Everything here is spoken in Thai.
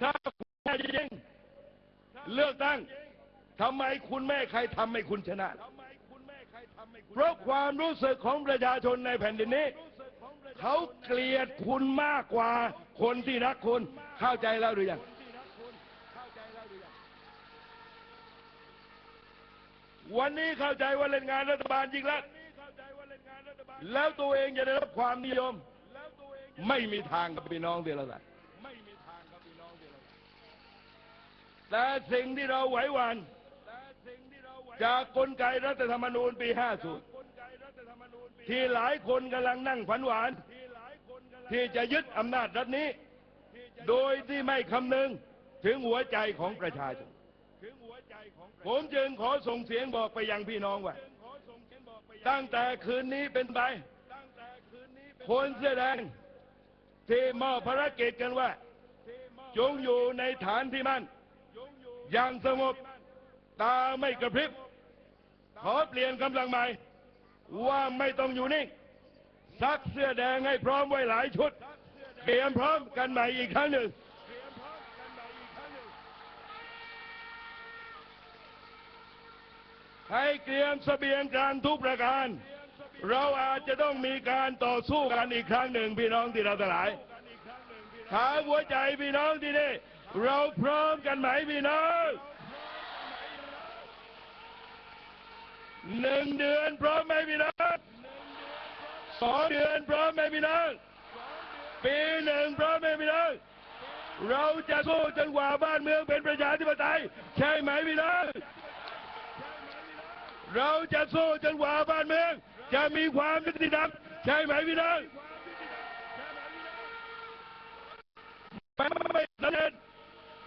ถ้าคุณแน่จริงเลือกตั้งทำไมคุณไม่ใครทำให้คุณชนะ เพราะความรู้สึกของประชาชนในแผ่นดินนี้ เขาเกลียดคุณมากกว่าคนที่รักคุณเข้าใจแล้วหรือยังวันนี้เข้าใจว่าเล่นงานรัฐบาลจริงแล้วแล้วตัวเองจะได้รับความนิยม ไม่มีทางกับพี่น้องที่เราใส่ แต่สิ่งที่เราไหวหวัน่นจากกลไกรัฐธรรมนูญปี 50 ที่หลายคนกำลังนั่งฝันหวาน ที่จะยึดอำนาจรัฐนี้ โดยที่ไม่คำนึงถึงหัวใจของประชาชนผมจึงขอส่งเสียงบอกไปยังพี่น้องว่า ตั้งแต่คืนนี้เป็นไป คนเสื้อแดงที่มอบภารกิจกันว่า จงอยู่ในฐานที่มั่น อย่างสงบ ตาไม่กระพริบ ขอเปลี่ยนกำลังใหม่ ว่าไม่ต้องอยู่นิ่งซักเสื้อแดงให้พร้อมไว้หลายชุด เตรียมพร้อมกันใหม่อีกครั้งหนึ่งให้เตรียมเสบียงการทุกประการ เราอาจจะต้องมีการต่อสู้กันอีกครั้งหนึ่งพี่น้องที่เราทั้งหลายถามหัวใจพี่น้องที่นี่ เราพร้อมกันไหมพี่น้องหนึ่งเดือนพร้อมไหมพี่น้องสองเดือนพร้อมไหมพี่น้องปีหนึ่งพร้อมไหมพี่น้องเราจะสู้จนกว่าบ้านเมืองเป็นประชาธิปไตยใช่ไหมพี่น้องเราจะสู้จนกว่าบ้านเมือง จะมีความยุติธรรมใช่ไหมพี่น้อง